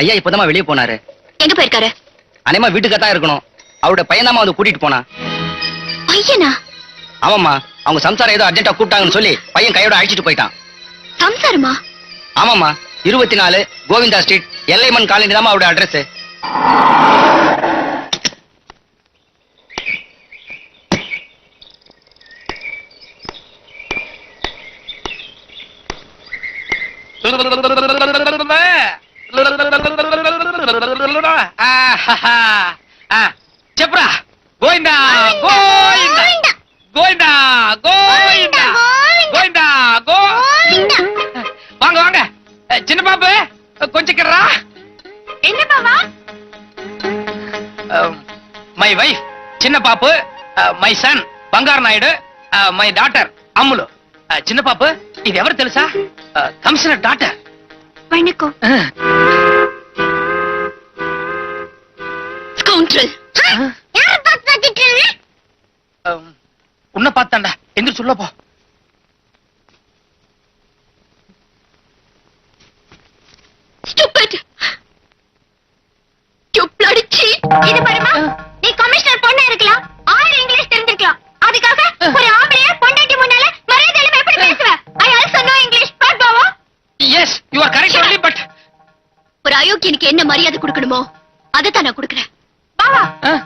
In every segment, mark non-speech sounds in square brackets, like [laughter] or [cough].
ஐயா இப்பதாம்மா வெளியே போனாரு. எங்க போயிருக்காரு? அனைமா வீட்டுக்கு தான் இருக்கணும். அவரோட பையன்தாம்மா வந்து கூட்டிட்டு போனா. பையனா? ஆமாம்மா அவங்க சம்சாரம் ஏதோ அர்ஜென்ட்டா கூப்பிட்டாங்கன்னு சொல்லி பையன் கையோட அழைச்சிட்டு போயிட்டான். சம்சாரமா? ஆமாம்மா இருபத்தி நாலு கோவிந்தா ஸ்ட்ரீட் எல்லைமன் காலனி தான் அவரோட அட்ரஸ் చెప్పురా గోయిందా గోయిందా గోయిందా గోయిందా గోయిందా గో வாங்க வாங்க அஹ், சின்ன பாப்பு கொஞ்சம் கிடறா என்ன பாவா மை வைஃப் சின்ன பாப்பு மை சன் బంగారు నాయుడు మై డాటర్ అమ్ములు అహ్, చిన్న పాపు ఇది ఎవరు తెలుసా కమిషనర్ డాటర్ வணக்கம் பார்த்துட்டு உன்னை பார்த்தாண்டா. எந்திரிச்சு உள்ள போ. Stupid you bloody cheat. இது பாருமா நீ கமிஷனர் பொண்ணா இருக்கலாம். ஆயிரம் இங்கிலீஷ் தெரிஞ்சிருக்கலாம். அதுக்காக ஒரு ஆம்பளைய பொண்டாட்டி முன்னால மரியாதையில எப்படி பேசுவ? I also know English but Bava yes you are correct only but ஒரு அயோக்கியனுக்கு என்ன மரியாதை கொடுக்கணுமோ அதை தான் நான் கொடுக்கறேன்.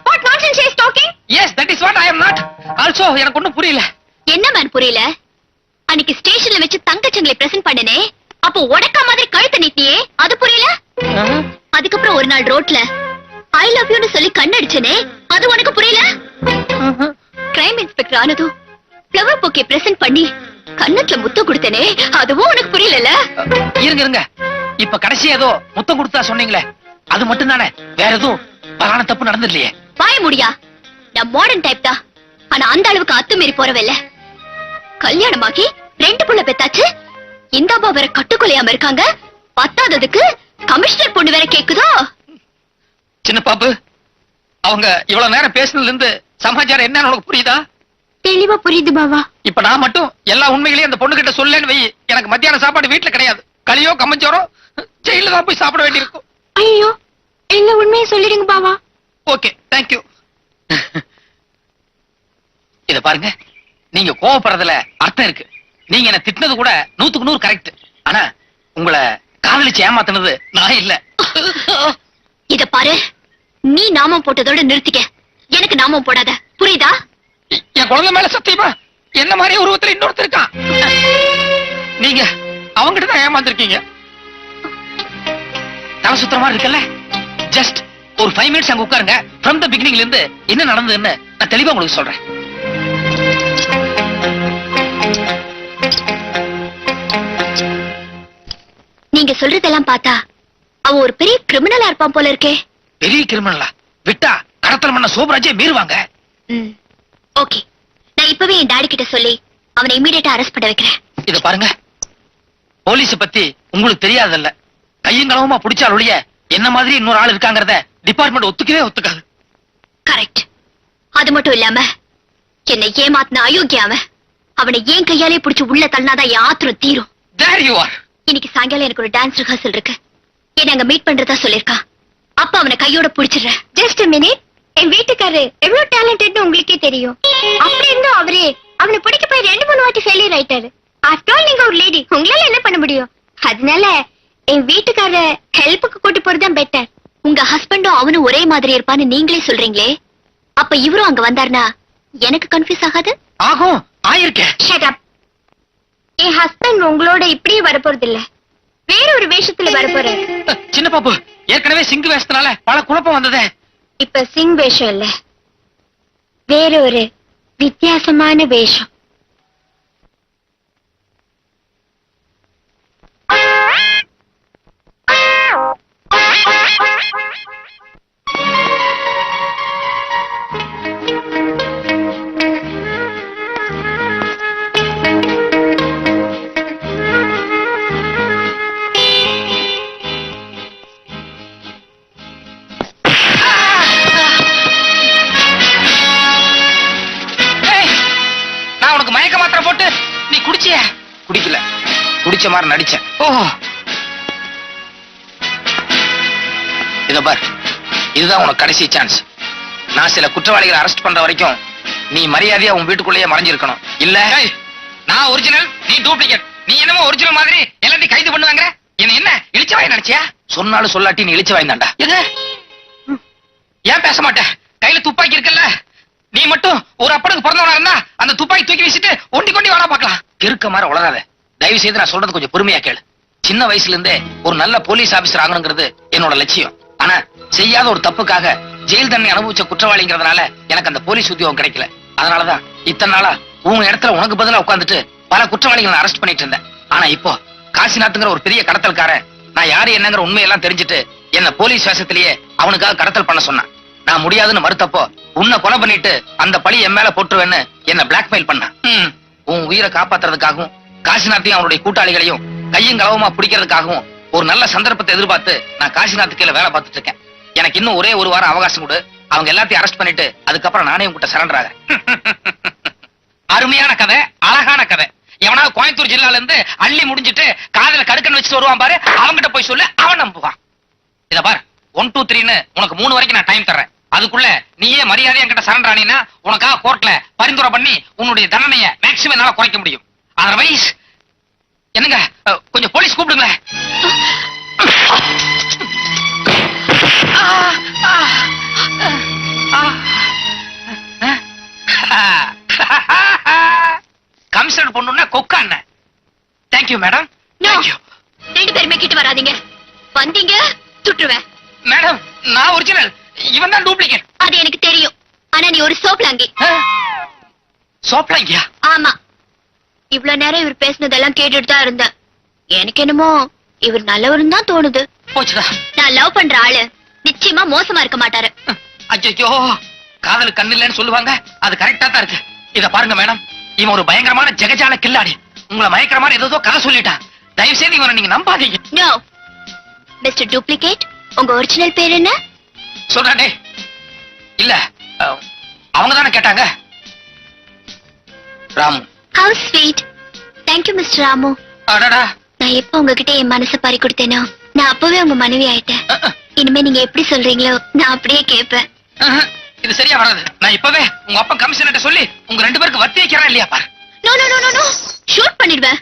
What nonsense is talking yes that is what I am not also எனக்கு ஒண்ணும் புரியல. என்ன மேன் புரியல? அன்னைக்கு ஸ்டேஷன்ல வச்சு தங்கச்சங்களை பிரசன்ட் பண்ணனே. அப்போ உடக்கா மாதிரி கழுத்தை நீட்டியே. அது புரியல? அதுக்கப்புறம் ஒரு நாள் ரோட்ல ஐ லவ் யூன்னு சொல்லி கண்ணடிச்சனே. அது உனக்கு புரியல? கிரைம் இன்ஸ்பெக்டர் ஆனதும் ஃப்ளவர் பொக்கே பிரசன்ட் பண்ணி கண்ணத்துல முத்தம் கொடுத்தனே. அதுவும் உனக்கு புரியல இருங்க இருங்க. இப்ப கடைசி ஏதோ முத்தம் கொடுத்தா சொன்னீங்களே. அது மட்டும் தானே வேற எதுவும் பலான தப்பு நடந்துடலையே வாய முடியா? நான் மாடர்ன் டைப் தான். ஆனா அந்த அளவுக்கு அத்துமீறி போறவில்ல. கல்யாணமாக்கி ரெண்டு புள்ள பெத்தாச்சு. இந்த அம்மா வேற கட்டுக்கொலையாம இருக்காங்க. பத்தாததுக்கு கமிஷனர் பொண்ணு வேற கேக்குதோ? சின்ன பாப்பு அவங்க இவ்வளவு நேரம் பேசுனதுல இருந்து சமாச்சாரம் என்னன்னு உனக்கு புரியுதா? தெளிவா புரியுது பாவா. இப்ப நான் மட்டும் எல்லா உண்மைகளையும் அந்த பொண்ணு கிட்ட சொல்லேன்னு வை. எனக்கு மத்தியான சாப்பாடு வீட்டுல கிடையாது. களியோ கம்மஞ்சோரோ ஜெயில தான் போய் சாப்பிட வேண்டியிருக்கும். ஐயோ எல்லா உண்மையை சொல்லிடுங்க பாவா. ஓகே தேங்க்யூ இத பாருங்க நீங்க கோவப்படுறதுல அர்த்தம் இருக்கு. நீங்க என்ன திட்டினது கூட நூத்துக்கு நூறு கரெக்ட் ஆனா உங்களை காதலிச்சு ஏமாத்துனது நான் இல்ல. இத பாரு நீ நாமம் போட்டதோட நிறுத்திக்க. எனக்கு நாமம் போடாத. புரியுதா? என் குழந்தை மேல சத்தியமா? என்ன மாதிரி உருவத்துல இன்னொருத்தர் இருக்கான்? நீங்க அவங்கிட்ட தான் ஏமாந்துருக்கீங்க. தலை சுத்துற மாதிரி இருக்குல்ல? ஜஸ்ட் ஒரு ஃபைவ் மினிட்ஸ் அங்க உட்காருங்க. ஃப்ரம் த பிகினிங்ல இருந்து என்ன நடந்ததுன்னு நான் தெளிவா உங்களுக்கு சொல்றேன். நீங்க சொல்றதெல்லாம் பார்த்தா அவன் ஒரு பெரிய கிரிமினலா இருப்பான் போல இருக்கே. பெரிய கிரிமினலா விட்டா கடத்தல் பண்ண சோபராஜே மீறுவாங்க. ஓகே. நான் இப்பவே என் டாடி கிட்ட சொல்லி அவனை இமீடியட்டா அரெஸ்ட் பண்ண வைக்கிறேன். இத பாருங்க. போலீஸ பத்தி உங்களுக்கு தெரியாதல்ல. கையங்களவுமா பிடிச்சால் ஒழிய என்ன மாதிரி இன்னொரு ஆள் இருக்காங்கறத டிபார்ட்மெண்ட் ஒத்துக்கவே ஒத்துக்காது. கரெக்ட் அது மட்டும் இல்லாம என்னை ஏமாத்தின அயோக்கிய அவன் ஏன் கையாலே பிடிச்சு உள்ள தள்ளினாதான் என் ஆத்திரம் தீரும். தேர் யூ ஆர் இன்னைக்கு சாயங்காலம் எனக்கு ஒரு டான்ஸ் ரிஹர்சல் இருக்கு. என்ன அங்க மீட் பண்றதா சொல்லிருக்கான் அப்ப அவனை கையோட புடிச்சிடுறேன். ஜஸ்ட் மினிட் என் வீட்டுக்காரரு எவ்வளவு டேலண்டட்னு உங்களுக்கே தெரியும். அப்படி இருந்தும் அவரே அவனை பிடிக்க போய் ரெண்டு மூணு வாட்டி ஃபெயிலியர் ஆயிட்டாரு. ஆஃப்டர் ஆல் நீங்க ஒரு லேடி உங்களால என்ன பண்ண முடியும்? அதனால என் வீட்டுக்காரர ஹெல்ப்புக்கு கூட்டி போறதுதான் பெட்டர் உங்க ஹஸ்பண்டும் அவனும் ஒரே மாதிரி இருப்பான்னு நீங்களே சொல்றீங்களே? அப்ப இவரும் அங்க வந்தாருனா எனக்கு கன்ஃபியூஸ் ஆகாது? ஆகும் ஆயிருக்கேன் ஷட் அப் என் ஹஸ்பண்ட் உங்களோட இப்படியே வரப்போறது இல்ல வேற ஒரு வேஷத்துல வரப்போறாரு. சின்ன பாப்பு ஏற்கனவே சிங்கு வேஷத்தினால பல குழப்பம் வந்ததே. இப்ப சிங் வேஷம் இல்ல. வேற ஒரு வித்தியாசமான வேஷம். குடிச்ச மாதிரி நடிச்சேன். ஓ இத பார் இதுதான் உனக்கு கடைசி சான்ஸ் நான் சில குற்றவாளிகளை அரெஸ்ட் பண்ற வரைக்கும் நீ மரியாதையா உன் வீட்டுக்குள்ளேயே மறைஞ்சிருக்கணும். இல்ல? நான் ஒரிஜினல் நீ டூப்ளிகேட் நீ என்னமோ ஒரிஜினல் மாதிரி எல்லாத்தையும் கைது பண்ணுவாங்க என்ன என்ன இழிச்ச வாய் நினைச்சியா? சொன்னாலும் சொல்லாட்டி நீ இழிச்ச வாய்ந்தாண்டா. எது. ஏன் பேச மாட்டேன் கையில துப்பாக்கி இருக்குல்ல? நீ மட்டும் ஒரு அப்பனுக்கு பிறந்தவனா இருந்தா அந்த துப்பாக்கி தூக்கி வீசிட்டு ஒண்டி கொண்டி வாடா பார்க்கலாம். இருக்க மாதிரி உளராத தயவு செய்து நான் சொல்றது கொஞ்சம் பொறுமையா கேளு. சின்ன வயசுல இருந்தே ஒரு நல்ல போலீஸ் ஆபீசர் ஆகணுங்கிறது என்னோட லட்சியம். ஆனா செய்யாத ஒரு தப்புக்காக ஜெயில் தண்டனை அனுபவிச்ச குற்றவாளிங்கிறதுனால எனக்கு அந்த போலீஸ் உத்தியோகம் கிடைக்கல. அதனாலதான் இத்தனை நாளா உங்க இடத்துல உனக்கு பதிலா உட்காந்துட்டு பல குற்றவாளிகளை அரெஸ்ட் பண்ணிட்டு இருந்தேன். ஆனா இப்போ காசிநாத்துங்கிற ஒரு பெரிய கடத்தல்காரன் நான் யாரு என்னங்கிற உண்மையெல்லாம் தெரிஞ்சுட்டு என்ன போலீஸ் வேஷத்திலேயே அவனுக்காக கடத்தல் பண்ண சொன்னான். நான் முடியாதுன்னு மறுத்தப்போ உன்னை கொலை பண்ணிட்டு அந்த பழி என் மேல போட்டுருவேன்னு என்ன பிளாக்மெயில் பண்ணான். உன் உயிரை காப்பாத்துறதுக்காகவும் காசிநாத்தையும் அவனுடைய கூட்டாளிகளையும் கையும் களவுமா பிடிக்கிறதுக்காகவும் ஒரு நல்ல சந்தர்ப்பத்தை எதிர்பார்த்து நான் காசிநாத் கீழே வேலை பார்த்துட்டு இருக்கேன். எனக்கு இன்னும் ஒரே ஒரு வாரம் அவகாசம் கொடு. அவங்க எல்லாத்தையும் அரெஸ்ட் பண்ணிட்டு அதுக்கப்புறம் நானே உங்ககிட்ட சரண்டர் ஆக அருமையான கதை அழகான கதை. எவனாவது கோயம்புத்தூர் ஜில்லால இருந்து அள்ளி முடிஞ்சிட்டு காதல கடுக்கன் வச்சுட்டு வருவான் பாரு. அவன்கிட்ட போய் சொல்லு அவன் நம்புவான். இத பாரு ஒன் டூ த்ரீன்னு உனக்கு மூணு வரைக்கும் நான் டைம் தர்றேன். அதுக்குள்ள நீயே மரியாதை என்கிட்ட சரண்டர் ஆனீன்னா உனக்காக கோர்ட்ல பரிந்துரை பண்ணி உன்னுடைய தண்டனையை மேக்சிமம் என்னால குறைக்க முடியும். அதர்வைஸ் என்னங்க? கொஞ்சம் போலீஸ் கூப்பிடுங்களேன் கமிஷனர் பொண்ணுன்னா கொக்கா அண்ணன். Thank you madam. தேங்க்யூ ரெண்டு பேருமே கிட்ட வராதீங்க. வந்தீங்க சுட்டுருவேன். மேடம் நான் ஒரிஜினல் இவன் தான் டூப்ளிகேட் அது எனக்கு தெரியும். ஆனா நீ ஒரு சோப்லாங்கி. சோப்லாங்கியா? ஆமா. இவ்வளவு நேரம் இவர் பேசினதெல்லாம் கேட்டுட்டு தான் இருந்தேன். எனக்கு என்னமோ இவர் நல்லவருன்னு தான் தோணுது. போச்சுடா நான் லவ் பண்ற ஆளு. நிச்சயமா மோசமா இருக்க மாட்டாரு. ஐயோ காதல் கண்ணு இல்லைன்னு சொல்லுவாங்க. அது கரெக்டா தான் இருக்கு. இத பாருங்க மேடம். இவன் ஒரு பயங்கரமான ஜெகஜால கில்லாடி. உங்களை மயக்கிற மாதிரி ஏதோ கதை சொல்லிட்டான். தயவு செய்து இவனை நீங்க நம்பாதீங்க. நோ மிஸ்டர் டூப்ளிகேட் உங்க ஒரிஜினல் பேர் என்ன? சொல்றானே இல்ல அவங்க தானே கேட்டாங்க. Ramu. How sweet thank you mister Ramu அடடா. நான் எப்ப உங்ககிட்ட என் மனசை பறி கொடுத்தேனோ நான் அப்பவே உங்க மனைவி ஆயிட்டேன். இனிமே நீங்க எப்படி சொல்றீங்களோ நான் அப்படியே கேட்பேன். இது சரியா வராது. நான் இப்பவே உங்க அப்பா கமிஷனர்ட்ட சொல்லி உங்க ரெண்டு பேருக்கு வத்தி வைக்கிறேன் இல்லையா பாரு. No no no no no shoot பண்ணிடுவேன்.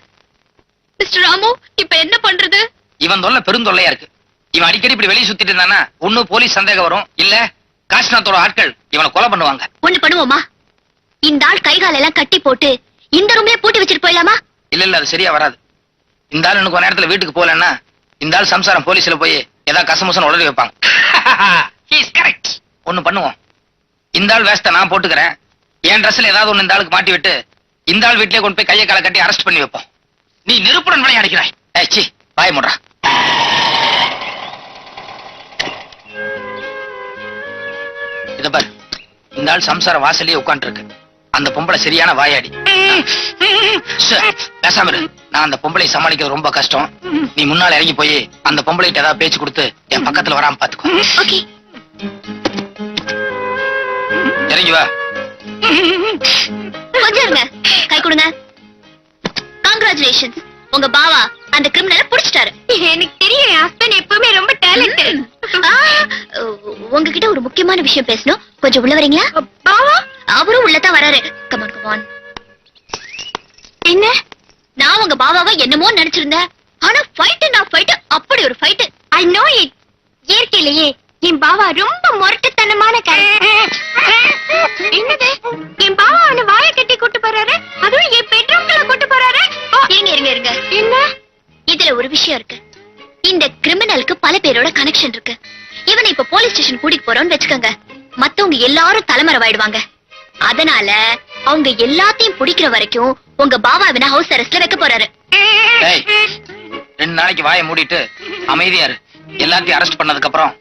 மிஸ்டர் ராமு இப்ப என்ன பண்றது? இவன் தொல்லை பெருந்தொல்லையா இருக்கு. இவன் அடிக்கடி இப்படி வெளியே சுத்திட்டு இருந்தானா ஒண்ணு போலீஸ் சந்தேகம் வரும் இல்ல காசிநாத்தோட ஆட்கள் இவனை கொலை பண்ணுவாங்க. ஒண்ணு பண்ணுவோமா? இந்த ஆள் கை கால் எல்லாம் கட்டி போட்டு இந்த ரூம்லயே பூட்டி வச்சுட்டு போயிடலாமா? இல்ல இல்ல அது சரியா வராது. இந்த ஆள் கொஞ்ச நேரத்துல வீட்டுக்கு போலன்னா இந்த ஆள் சம்சாரம் போலீஸ்ல போய் ஏதாவது கசமுசம் உடனே வைப்பாங்க. கரெக்ட் ஒண்ணு பண்ணுவோம். இந்த ஆள் வேஸ்ட நான் போட்டுக்கிறேன். என் ட்ரெஸ்ல ஏதாவது ஒண்ணு இந்த ஆளுக்கு மாட்டி விட்டு இந்த ஆள் வீட்லயே கொண்டு போய் கையை காலை கட்டி அரெஸ்ட் பண்ணி வைப்போம். நீ நெருப்புடன் விளையாடுகிறாய். ஏய் சி பாய முடுறா. இத பாரு. இந்த ஆள் சம்சார வாசல்லயே உட்கார்ந்து இருக்கு அந்த பொம்பளை சரியான வாயாடி. பேசாம இரு. நான் அந்த பொம்பளை சமாளிக்கிறது ரொம்ப கஷ்டம். நீ முன்னால இறங்கி போய் அந்த பொம்பளைகிட்ட ஏதாவது பேச்சு கொடுத்து என் பக்கத்துல வராம பாத்துக்கோ. இறங்கி வா. கொஞ்சம் கை கொடுங்க. கங்க்ராச்சுலேஷன்ஸ் உங்க பாவா அந்த கிரிமினலை புடிச்சிட்டாரு. எனக்கு தெரியும் என் ஹஸ்பண்ட் எப்பவுமே ரொம்ப டேலண்டட் உங்ககிட்ட ஒரு முக்கியமான விஷயம் பேசணும். கொஞ்சம் உள்ள வரீங்களா? பாவா? அவரும் உள்ளதான் வராரு. கமான் கமான் என்ன நான் உங்க பாபாவை என்னமோ நினைச்சிருந்தேன். ஆனா ஃபைட் நான் ஃபைட் அப்படி ஒரு ஃபைட் ஐ நோ இட் இயற்கையிலேயே என் பாவா ரொம்ப முரட்டுத்தனமான என்னது? என் பாவா அவனை வாய கட்டி கூட்டு போறாரு? அதுவும் என் பெட்ரூம்குள்ள கூட்டு போறாரு? இருங்க இருங்க இருங்க. என்ன? இதுல ஒரு விஷயம் இருக்கு. இந்த கிரிமினலுக்கு பல பேரோட கனெக்ஷன் இருக்கு. இவனை இப்ப போலீஸ் ஸ்டேஷன் கூட்டிட்டு போறோம்னு வச்சுக்கோங்க. மத்தவங்க எல்லாரும் தலைமறைவாயிடுவாங்க. அதனால அவங்க எல்லாத்தையும் பிடிக்கிற வரைக்கும் உங்க பாவா இவனை ஹவுஸ் அரெஸ்ட்ல வைக்க போறாரு. டேய் ரெண்டு நாளைக்கு வாயை மூடிட்டு அமைதியா இரு. எல்லாத்தையும் அரெஸ்ட் பண்ணதுக்கு அப்புறம்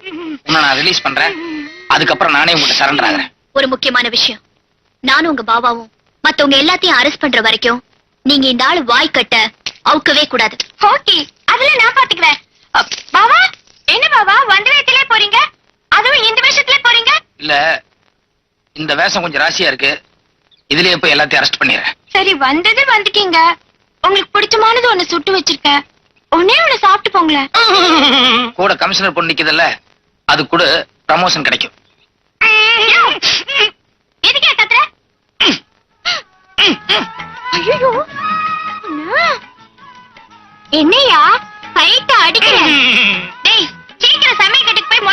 உன்னை நான் ரிலீஸ் பண்றேன். அதுக்கப்புறம் நானே உங்ககிட்ட சரண்டர் ஆகுறேன். ஒரு முக்கியமான விஷயம். நானும் உங்க பாபாவும் மத்தவங்க எல்லாத்தையும் அரெஸ்ட் பண்ற வரைக்கும் நீங்க இந்த ஆளு வாய் கட்ட அவுக்கவே கூடாது. ஓகே அதுல நான் பாத்துக்கிறேன் பாபா என்ன பாபா வந்த வேகத்திலே போறீங்க? அதுவும் இந்த விஷயத்திலே போறீங்க? இல்ல இந்த வேஷம் கொஞ்சம் ராசியா இருக்கு. இதுலயே போய் எல்லாத்தையும் அரெஸ்ட் பண்ணிடுறேன் சரி வந்தது வந்துட்டீங்க. உங்களுக்கு பிடிச்சமானது ஒண்ணு சுட்டு வச்சிருக்கேன். ஒன்னே ஒண்ணு சாப்பிட்டு போங்களேன். கூட கமிஷனர் பொண்ணு நிக்குதுல்ல அது கூட ப்ரமோஷன் கிடைக்கும். எதுக்கே கத்துற? ஐயோ என்னையா? கைட்ட அடிக்கிற [laughs] டேய் சீக்கிரம் சமையல் கட்டுக்கு போய்